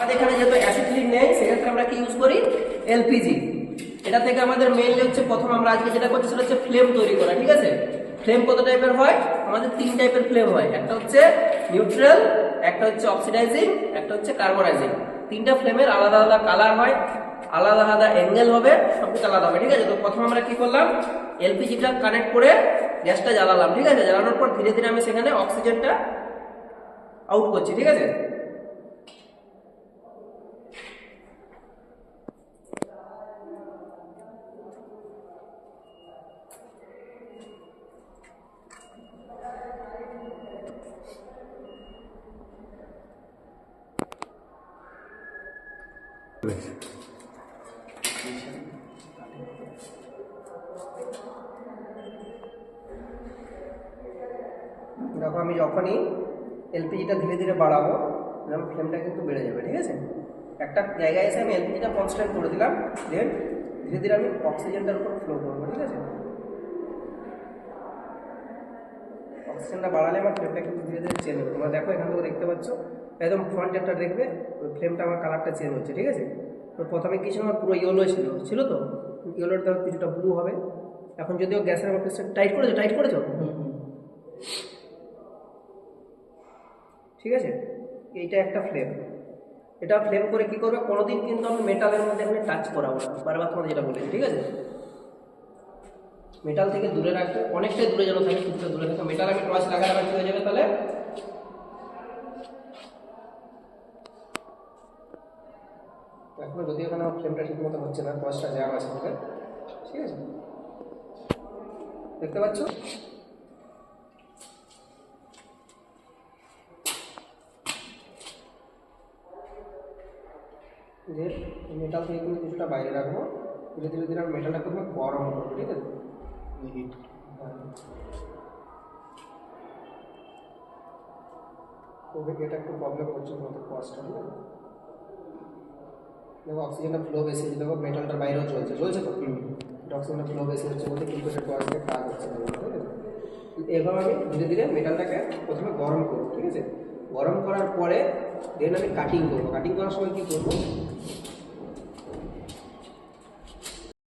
আমাদের এখানে যেহেতু অ্যাসিড নেই, সেক্ষেত্রে আমরা কি ইউজ করি? এলপিজি এটা থেকে আমাদের মেইনলি হচ্ছে প্রথম আমরা আজকে যেটা করছি সেটা হচ্ছে ফ্লেম তৈরি করা, ঠিক আছে? ফ্লেম কত টাইপের হয়? আমাদের তিন টাইপের ফ্লেম হয়। একটা হচ্ছে নিউট্রাল একটা হচ্ছে অক্সিডাইজিং একটা হচ্ছে কার্বনাইজিং তিনটা ফ্লেমের আলাদা আলাদা কালার হয়, আলাদা আলাদা অ্যাঙ্গেল হবে, সব কিছু আলাদা হবে, ঠিক আছে? তো প্রথম আমরা কি করলাম? এলপিজিটা কানেক্ট করে গ্যাসটা জ্বালালাম, ঠিক আছে? জ্বালানোর পর ধীরে ধীরে আমি সেখানে অক্সিজেনটা আউট করছি, ঠিক আছে? দেখো, আমি যখনই এলপিজিটা ধীরে ধীরে বাড়াবো এরকম ফ্লেমটা কিন্তু বেড়ে যাবে, ঠিক আছে? একটা জায়গায় এসে আমি এলপিজিটা কনস্ট্যান্ট করে দিলাম দেন ধীরে ধীরে আমি অক্সিজেনটার উপর ফ্লো করব, ঠিক আছে? অক্সিজেনটা বাড়ালে আমার ফ্লেমটা কিন্তু ধীরে ধীরে চেঞ্জ তোমরা দেখো এখান থেকে দেখতে পাচ্ছ একদম ফ্রন্ট দেখবে ওই ফ্লেমটা আমার কালারটা চেঞ্জ হচ্ছে ঠিক আছে? তো প্রথমে কিছু আমার পুরো ইয়েলো ছিল ছিল তো? ইয়েলোর কিছুটা ব্লু হবে। এখন যদিও গ্যাসের আমার টাইট করেছ টাইট করেছ? ঠিক আছে? এইটা একটা ফ্লেম এটা ফ্লেম করে কি করবে? কোনোদিন কিন্তু আমি মেটালের মধ্যে এখানে টাচ করাবো না। বারবার তোমাদের যেটা বলেছি ঠিক আছে? মেটাল থেকে দূরে রাখবে। অনেকটাই দূরে যেন থাকে কিছুটা দূরে থাকে। মেটাল আমি টর্চ লাগাই আবার হয়ে যাবে তাহলে? এখনও যদি ওখানে আমার ফ্লেমটা ঠিক মতো হচ্ছে না টর্চটা জ্যাম আছে আমাদের ঠিক আছে? দেখতে পাচ্ছ? যে মেটাল থেকে কিন্তু কিছুটা বাইরে রাখব। ধীরে ধীরে ধীরে আমি মেটালটা প্রথমে গরম করব, ঠিক আছে? হ্যাঁ। তবে এটা একটু প্রবলেম হচ্ছে তোমাদের কস্টটা ঠিক আছে? দেখো অক্সিজেনটা ফ্লো বেশি হচ্ছে দেখো মেটালটার বাইরেও চলছে চলছে তো? এটা অক্সিজেনটা ফ্লো বেশি হচ্ছে বলতে এটা টর্চটা কাজ হচ্ছে এভাবে আমি ধীরে ধীরে মেটালটাকে প্রথমে গরম করব ঠিক আছে? গরম করার পরে দেন আমি কাটিং করব। কাটিং করার সময় কী করব?